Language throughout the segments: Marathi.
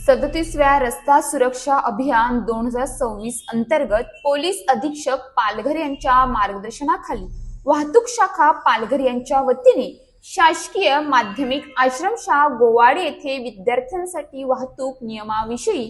सदतीसव्या रस्ता सुरक्षा अभियान दोन हजार सव्वीस अंतर्गत पोलीस अधीक्षक पालघर यांच्या मार्गदर्शनाखाली वाहतूक शाखा पालघर यांच्या वतीने शासकीय माध्यमिक आश्रमशाळा गोवाडे येथे विद्यार्थ्यांसाठी वाहतूक नियमाविषयी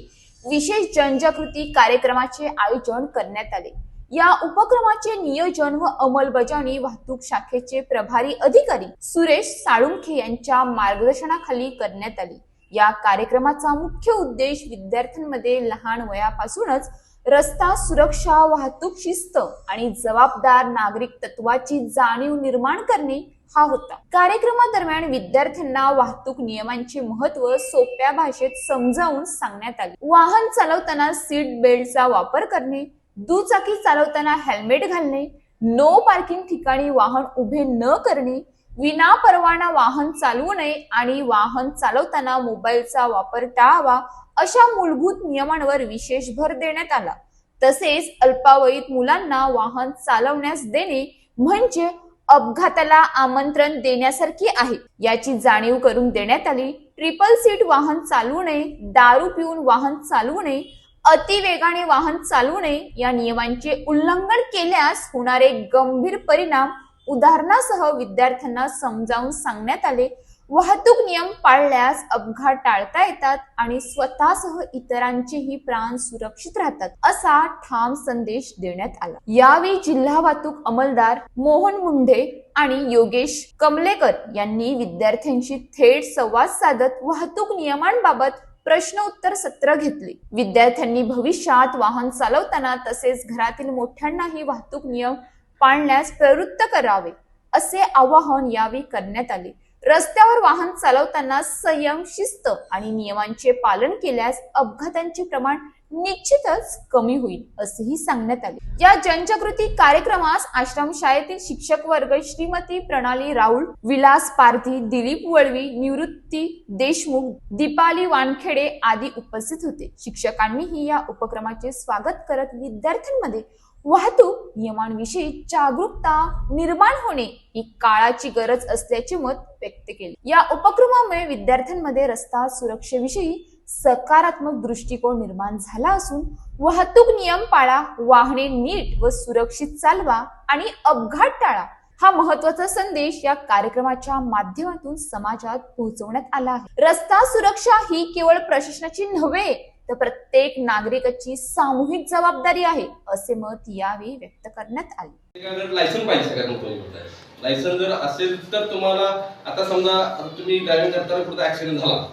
विशेष जनजागृती कार्यक्रमाचे आयोजन करण्यात आले. या उपक्रमाचे नियोजन व अंमलबजावणी वाहतूक शाखेचे प्रभारी अधिकारी सुरेश साळुंखे यांच्या मार्गदर्शनाखाली करण्यात आली. या कार्यक्रमाचा मुख्य उद्देश विद्यार्थ्यांमध्ये लहान वयापासूनच रस्ता सुरक्षा वाहतूक शिस्त आणि जबाबदार नागरिक तत्वाची जाणीव निर्माण करणे हा होता. कार्यक्रमादरम्यान विद्यार्थ्यांना वाहतूक नियमांचे महत्त्व सोप्या भाषेत समजावून सांगण्यात आले. वाहन चालवताना सीट बेल्टचा वापर करणे दुचाकी चालवताना हेल्मेट घालणे नो पार्किंग ठिकाणी वाहन उभे न करणे विना परवाना वाहन चालवू नये आणि वाहन चालवताना मोबाईलचा वापर टाळावा अशा मूलभूत नियमांवर विशेष भर देण्यात आला. तसेच अल्पावयीत मुलांना वाहन चालवण्यास देणे म्हणजे अपघाताला आमंत्रण देण्यासारखी आहे. याची जाणीव करून देण्यात आली. ट्रिपल सीट वाहन चालवू नये दारू पिऊन वाहन चालवू नये अति वेगाने वाहन चालवू नये या नियमांचे उल्लंघन केल्यास होणारे गंभीर परिणाम उदाहरणासह विद्यार्थ्यांना समजावून सांगण्यात आले. वाहतूक नियम पाळल्यास अपघात टाळता येतात आणि स्वतःसह इतरांचेही प्राण सुरक्षित राहतात असा ठाम संदेश देण्यात आला. यावेळी जिल्हा वाहतूक अंमलदार मोहन मुंढे आणि योगेश कमलेकर यांनी विद्यार्थ्यांशी थेट संवाद साधत वाहतूक नियमांबाबत प्रश्न उत्तर सत्र घेतले. विद्यार्थ्यांनी भविष्यात वाहन चालवताना तसेच घरातील मोठ्यांनाही वाहतूक नियम पाळण्यास प्रवृत्त करावे असे आवाहन यावेळी करण्यात आले. रस्त्यावर वाहन चालवताना संयम शिस्त आणि नियमांचे पालन केल्यास अपघातांचे प्रमाण निश्चितच कमी होईल असेही सांगण्यात आले. या जनजागृती कार्यक्रमास आश्रमशाळेतील शिक्षक वर्ग श्रीमती प्रणाली राऊळ विलास पारधी दिलीप वळवी निवृत्ती देशमुख दीपाली वानखेडे आदी उपस्थित होते. शिक्षकांनीही या उपक्रमाचे स्वागत करत विद्यार्थ्यांमध्ये वाहतूक नियमांविषयी जागरूकता निर्माण होणे ही काळाची गरज असल्याचे मत व्यक्त केले. या उपक्रमामुळे विद्यार्थ्यांमध्ये रस्ता सुरक्षेविषयी सकारात्मक दृष्टिकोन निर्माण झाला असून वाहतूक नियम पाळा वाहने नीट व सुरक्षित चालवा आणि अपघात टाळा हा महत्त्वाचा संदेश या कार्यक्रमाच्या माध्यमातून समाजात पोहोचवण्यात आला आहे. रस्ता सुरक्षा ही केवळ प्रशासनाची नव्हे तर प्रत्येक नागरिकाची सामूहिक जबाबदारी आहे असे मत यावेळी व्यक्त करण्यात आले. लायसन पाहिजे सगळ्यात लायसन जर असेल तर तुम्हाला आता समजा तुम्ही ड्रायव्हिंग करताना कुठं ऍक्सिडेंट झाला.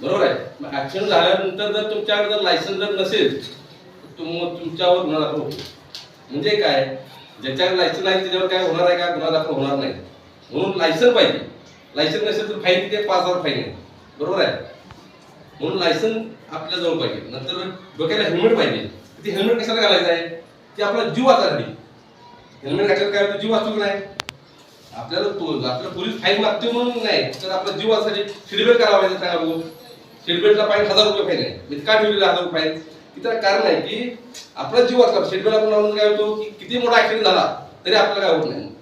बरोबर आहे? मग ऍक्सिडेंट झाल्यानंतर जर तुमच्याकडे जर लायसन जर नसेल तर तुम तुमच्यावर गुन्हा दाखल होतो. म्हणजे काय? ज्याच्याकडे लायसन आहे त्याच्यावर काय होणार आहे का? गुन्हा दाखल होणार नाही. म्हणून लायसन पाहिजे. लायसन नसेल तर फाईन किती पाच हजार फाईन आहे. बरोबर आहे? म्हणून लायसन आपल्या जवळ पाहिजे. नंतर डोक्याला हेल्मेट पाहिजे. ते हेल्मेट कशाला घालायचं आहे? ते आपला जीव वाचायसाठी हेल्मेट घातल्यावर काय होतं? जीव वाचतो नाही? आपल्याला तो आपल्याला पोलीस फाईन मागते म्हणून नाही तर आपला जीव वाचण्यासाठी सीटबेल्ट करावा पाहिजे सांगा बघू. सीटबेल्टला फाईन हजार रुपये फाईन आहे. म्हणजे का ठेवलेलं हजार रुपये फाईन तिथं कारण आहे की आपला जीव वाचला सीटबेल्ट आपण काय होतो? की किती मोठा ऍक्सिडेंट झाला तरी आपल्याला काय होत नाही.